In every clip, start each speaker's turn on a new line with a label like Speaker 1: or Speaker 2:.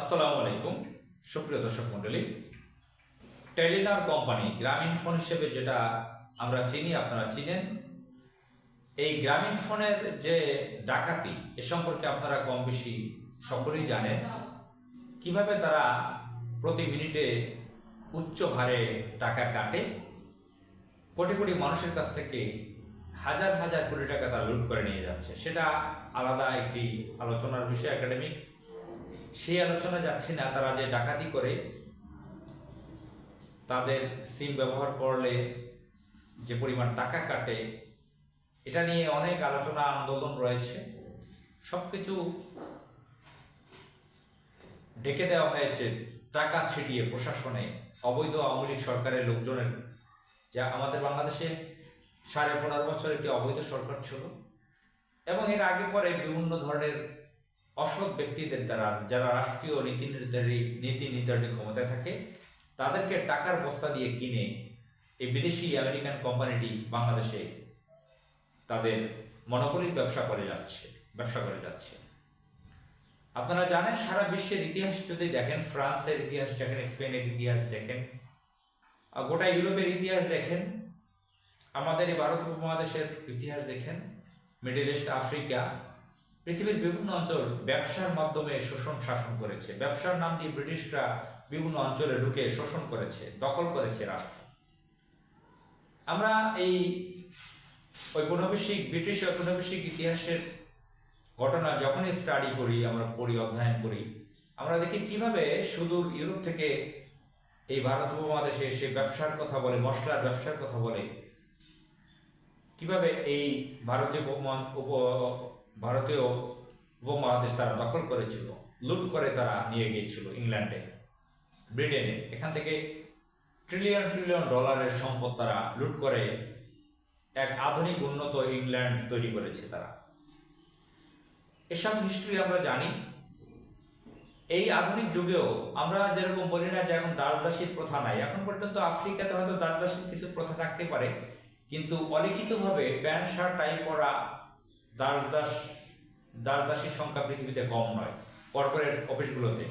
Speaker 1: আসসালামু আলাইকুম। সুপ্রিয় দর্শক মণ্ডলী, টেলিনার কোম্পানি গ্রামীণ ফোন হিসেবে যেটা আমরা চিনি, আপনারা চিনেন। এই গ্রামীণ ফোনের যে ডাকাতি, এ সম্পর্কে আপনারা কম বেশি সকলেই জানেন। কীভাবে তারা প্রতি মিনিটে উচ্চ হারে টাকা কাটে, কোটি কোটি মানুষের কাছ থেকে হাজার হাজার কোটি টাকা তারা লুট করে নিয়ে যাচ্ছে, সেটা আলাদা একটি আলোচনার বিষয় একাডেমিক সেই আলোচনা যাচ্ছে না, তারা যে ডাকাতি করে তাদের সিম ব্যবহার করলে যে পরিমাণ টাকা কাটে, এটা নিয়ে অনেক আলোচনা আন্দোলন রয়েছে। সব কিছু ঢেকে দেওয়া হয়েছে টাকা ছিটিয়ে প্রশাসনে, অবৈধ আওয়ামী লীগ সরকারের লোকজনের। যা আমাদের বাংলাদেশে সাড়ে পনেরো বছর একটি অবৈধ সরকার ছিল এবং এর আগে পরে বিভিন্ন ধরনের অসৎ ব্যক্তিদের দ্বারা যারা রাষ্ট্রীয় নীতি নির্ধারী নীতি নির্ধারণী ক্ষমতায় থাকে, তাদেরকে টাকার বস্তা দিয়ে কিনে এই বিদেশি আমেরিকান কোম্পানিটি বাংলাদেশে তাদের মনোপলির ব্যবসা করে যাচ্ছে, ব্যবসা করে যাচ্ছে। আপনারা জানেন, সারা বিশ্বের ইতিহাস যদি দেখেন, ফ্রান্সের ইতিহাস দেখেন, স্পেনের ইতিহাস দেখেন গোটা ইউরোপের ইতিহাস দেখেন, আমাদের এই ভারত উপমহাদেশের ইতিহাস দেখেন, মিডল ইস্ট, আফ্রিকা পৃথিবীর বিভিন্ন অঞ্চল ব্যবসার মাধ্যমে শোষণ, শাসন করেছে। ব্যবসার নাম দিয়ে ব্রিটিশরা বিভিন্ন অঞ্চলে ঢুকে শোষণ করেছে, দখল করেছে রাষ্ট্র। আমরা এই ঔপনিবেশিক, ব্রিটিশ ঔপনিবেশিক ইতিহাসের ঘটনা যখনই স্টাডি করি, আমরা পড়ি, অধ্যয়ন করি, আমরা দেখি কীভাবে সুদূর ইউরোপ থেকে এই ভারত উপমহাদেশে এসে ব্যবসার কথা বলে, মশলার ব্যবসার কথা বলে, কীভাবে এই ভারতীয় উপমহা- উপ ভারতীয় উপমহাদেশ তারা দখল করেছিল, লুট করে তারা নিয়ে গিয়েছিল ইংল্যান্ডে, ব্রিটেনে। এখান থেকে ট্রিলিয়ন ট্রিলিয়ন ডলারের সম্পদ তারা লুট করে এক আধুনিক, উন্নত ইংল্যান্ড তৈরি করেছে তারা। এসব হিস্ট্রি আমরা জানি। এই আধুনিক যুগেও আমরা যেরকম বলি না যে এখন দাস দাসীর প্রথা নাই, এখন পর্যন্ত আফ্রিকাতে হয়তো দাস দাসীর কিছু প্রথা থাকতে পারে, কিন্তু অলিখিতভাবে প্যান্ট, শার্ট, টাই পরা দাস দাস দাস দাসীর সংখ্যা পৃথিবীতে কম নয় কর্পোরেট অফিসগুলোতে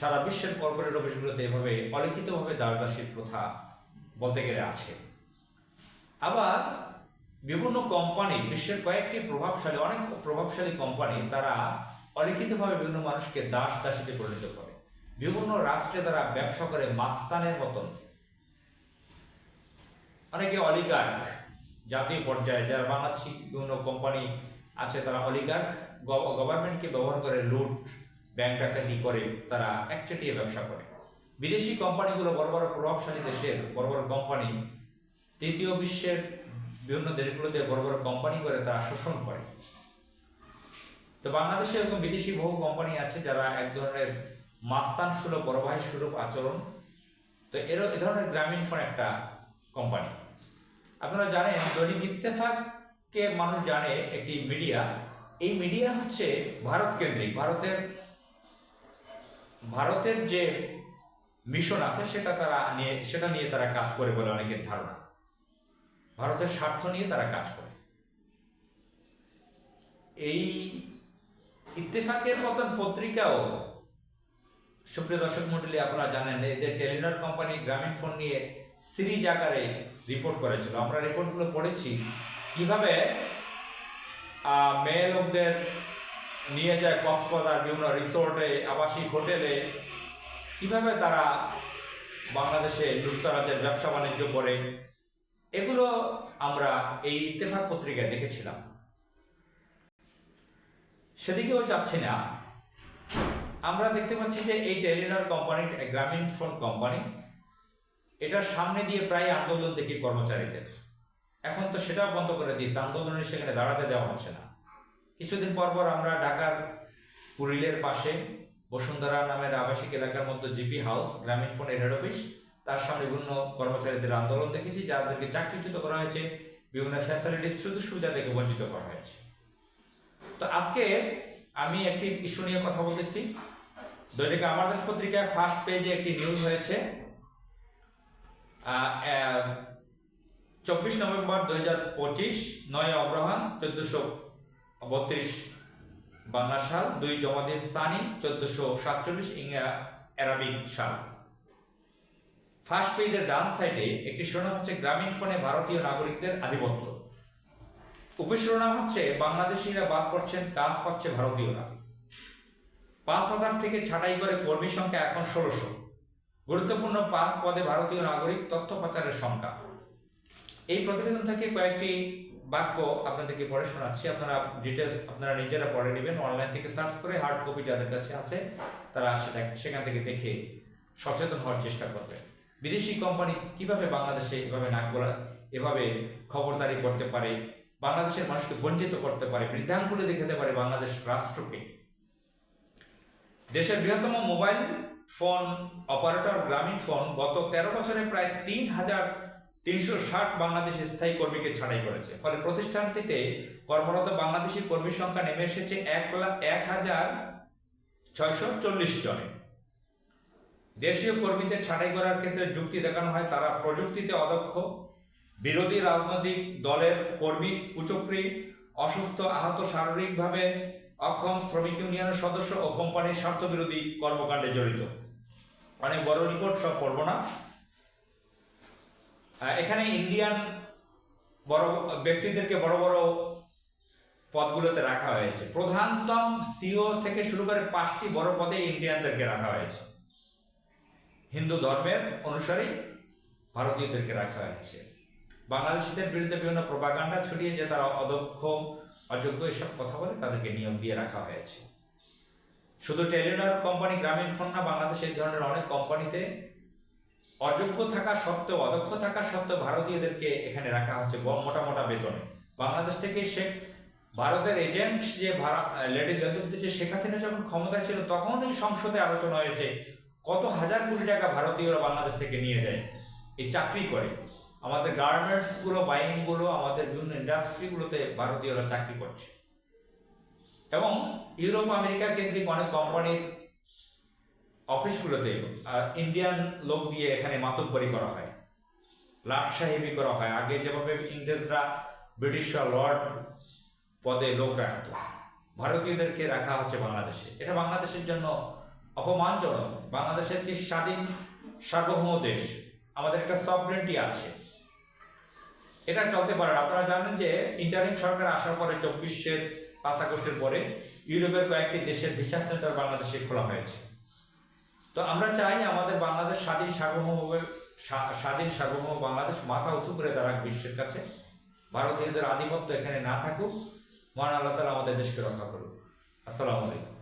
Speaker 1: সারা বিশ্বের কর্পোরেট অফিসগুলোতে এভাবে অলিখিতভাবে দাস দাসীর প্রথা বলতে গেলে আছে। আবার বিভিন্ন কোম্পানি বিশ্বের কয়েকটি প্রভাবশালী, অনেক প্রভাবশালী কোম্পানি তারা অলিখিতভাবে বিভিন্ন মানুষকে দাস দাসীতে পরিণত করে। বিভিন্ন রাষ্ট্রে তারা ব্যবসা করে মাস্তানের মতন। অনেকে অলিগার্ক জাতীয় পর্যায়ে যারা বাংলাদেশি বিভিন্ন কোম্পানি আছে তারা অলিগার্ক গভর্নমেন্টকে ব্যবহার করে লুট ব্যাংক ডাকাতি করে তারা একচেটিয়ে ব্যবসা করে। বিদেশি কোম্পানিগুলো বড় বড় প্রভাবশালী দেশের বড় বড় কোম্পানি তৃতীয় বিশ্বের বিভিন্ন দেশগুলোতে বড় বড় কোম্পানি করে তারা শোষণ করে। তো বাংলাদেশে এরকম বিদেশি বহু কোম্পানি আছে যারা এক ধরনের মাস্তান সুলভ বড়ভাই সুলভ আচরণ। তো এর এ ধরনের গ্রামীণ ফোন একটা কোম্পানি আপনারা জানেন, দৈনিক ইত্তেফাককে মানুষ জানে একটি মিডিয়া। এই মিডিয়া হচ্ছে ভারত কেন্দ্রিক। ভারতের ভারতের যে মিশন আছে, সেটা তারা নিয়ে, সেটা নিয়ে তারা কাজ করে বলে অনেকের ধারণা। ভারতের স্বার্থ নিয়ে তারা কাজ করে। এই ইত্তেফাকের মতন পত্রিকাও, সুপ্রিয় দর্শক মন্ডলী, আপনারা জানেন, এই যে টেলিনর কোম্পানি গ্রামীণ ফোন নিয়ে সিরিজ আকারে রিপোর্ট করেছিল। আমরা রিপোর্টগুলো পড়েছি। কীভাবে মেয়ে লোকদের নিয়ে যায় কক্সবাজার বিভিন্ন রিসোর্টে, আবাসিক হোটেলে, কীভাবে তারা বাংলাদেশে লুটতরাজের ব্যবসা বাণিজ্য করে, এগুলো আমরা এই ইত্তেফাক পত্রিকায় দেখেছিলাম। সেদিকেও যাচ্ছি না। আমরা দেখতে পাচ্ছি যে এই Telenor company Grameenphone company এটার সামনে দিয়ে প্রায় আন্দোলন দেখি কর্মচারীদের। এখন তো সেটাও বন্ধ করে দিয়েছে, আন্দোলনের সেখানে দাঁড়াতে দেওয়া হচ্ছে না। কিছুদিন পর পর আমরা ঢাকার কুড়িলের পাশে বসুন্ধরা নামের আবাসিক এলাকার মধ্যে জিপি হাউস, গ্রামীণ ফোনের হেড অফিস তার সামনে বিভিন্ন কর্মচারীদের আন্দোলন দেখেছি, যাদেরকে চাকরিচ্যুত করা হয়েছে, বিভিন্ন ফ্যাসিলিটিস সুযোগ সুবিধা থেকে বঞ্চিত করা হয়েছে। তো আজকে আমি একটি ইস্যু নিয়ে কথা বলতেছি। দৈনিক আমার দেশ পত্রিকায় ফার্স্ট পেজে একটি নিউজ হয়েছে। চব্বিশ নভেম্বর দুই হাজার পঁচিশ, নয় অগ্রহায়ণ চোদ্দশো বত্রিশ, বাংলা সাল, দুই জমাদি সানি, চোদ্দশো সাতচল্লিশ ইংরা, অ্যারাবিক সাল। ফার্স্ট পেজের ডান সাইডে একটি শিরোনাম হচ্ছে গ্রামীণ ফোনে ভারতীয় নাগরিকদের আধিপত্য। উপশিরোনাম হচ্ছে, বাংলাদেশিরা বাদ পড়ছেন, কাজ পাচ্ছে ভারতীয়রা। পাঁচ হাজার থেকে ছাঁটাই করে কর্মী সংখ্যা এখন ষোলোশো। গুরুত্বপূর্ণ পাঁচ পদে ভারতীয় নাগরিক তথ্য পাচারের সংখ্যা। এই প্রতিবেদন থেকে কয়েকটি বাক্য আপনাদেরকে পড়ে শোনাচ্ছি। আপনারা ডিটেলস আপনারা নিজেরা পড়ে নেবেন অনলাইন থেকে সার্চ করে হার্ড কপি যাদের কাছে আছে, তারা সেটা সেখান থেকে দেখে সচেতন হওয়ার চেষ্টা করবে। বিদেশি কোম্পানি কীভাবে বাংলাদেশে এভাবে নাক গলা এভাবে খবরদারি করতে পারে, বাংলাদেশের মানুষকে বঞ্চিত করতে পারে, বৃদ্ধাঙ্গুলে দেখাতে পারে বাংলাদেশ রাষ্ট্রকে। দেশের বৃহত্তম mobile phone, operator Grameenphone গত তেরো বছরে প্রায় তিন হাজার তিনশো ষাট বাংলাদেশি স্থায়ী কর্মীকে ছাঁটাই করেছে। ফলে প্রতিষ্ঠানটিতে কর্মরত বাংলাদেশি কর্মীর সংখ্যা নেমে এসেছে এক লাখ এক হাজার ছয়শো চল্লিশ জনে। দেশীয় কর্মীদের ছাঁটাই করার ক্ষেত্রে যুক্তি দেখানো হয়, তারা প্রযুক্তিতে অদক্ষ, বিরোধী রাজনৈতিক দলের কর্মী, কুচক্রী, অসুস্থ, আহত শারীরিকভাবে অক্ষম শ্রমিক ইউনিয়নের সদস্য ও কোম্পানির স্বার্থবিরোধী কর্মকাণ্ডে জড়িত। অনেক বড় রিপোর্ট সব পড়ব না। এখানে ইন্ডিয়ান বড়, ব্যক্তিদেরকে বড় বড় পদগুলোতে রাখা হয়েছে। প্রধানতম সিও থেকে শুরু করে পাঁচটি বড় পদে ইন্ডিয়ানদেরকে রাখা হয়েছে। হিন্দু ধর্মের অনুসারে ভারতীয়দেরকে রাখা হয়েছে। বাংলাদেশিদের বিরুদ্ধে বিভিন্ন প্রপাগান্ডা ছড়িয়ে যে তারা অদক্ষ অযোগ্য এসব কথা বলে তাদেরকে নিয়োগ দিয়ে রাখা হয়েছে। শুধু টেলিনার কোম্পানি গ্রামীণ ফোন না, বাংলাদেশে এই ধরনের অনেক কোম্পানিতে অযোগ্য থাকা সত্ত্বেও, অদক্ষ থাকা সত্ত্বেও ভারতীয়দেরকে এখানে রাখা হচ্ছে মোটা মোটা বেতনে। বাংলাদেশ থেকে শেখ, ভারতের এজেন্ট যে লেডি গন্তব্য যে শেখ হাসিনা যখন ক্ষমতায় ছিল, তখনই সংসদে আলোচনা হয়েছে কত হাজার কোটি টাকা ভারতীয়রা বাংলাদেশ থেকে নিয়ে যায়। এই চাকরি করে। আমাদের গার্মেন্টসগুলো বাইংগুলো আমাদের বিভিন্ন ইন্ডাস্ট্রিগুলোতে ভারতীয়রা চাকরি করছে। এবং ইউরোপ, আমেরিকা কেন্দ্রিক অনেক কোম্পানির অফিসগুলোতে ইন্ডিয়ান লোক দিয়ে এখানে মাতব্বরি করা হয়। লাট সাহেবি করা হয়। আগে যেভাবে ইংরেজরা ব্রিটিশরা লর্ড পদে লোক রাখত। ভারতীয়দেরকে রাখা হচ্ছে বাংলাদেশে। এটা বাংলাদেশের জন্য অপমানজনক। বাংলাদেশের একটি স্বাধীন সার্বভৌম দেশ, আমাদের একটা সভরেন্টি আছে। এটা চলতে পারে আপনারা জানেন যে ইন্টারিম সরকার আসার পরে চব্বিশের পাঁচ আগস্টের পরে ইউরোপের কয়েকটি দেশের ভিসা সেন্টার বাংলাদেশে খোলা হয়েছে। তো আমরা চাই আমাদের বাংলাদেশ স্বাধীন সার্বভৌম স্বাধীন সার্বভৌম বাংলাদেশ মাথা উঁচু করে দাঁড়াক বিশ্বের কাছে। ভারতীয়দের আধিপত্য এখানে না থাকুক। মহান আল্লাহ তালা আমাদের দেশকে রক্ষা করুক। আসসালামু আলাইকুম।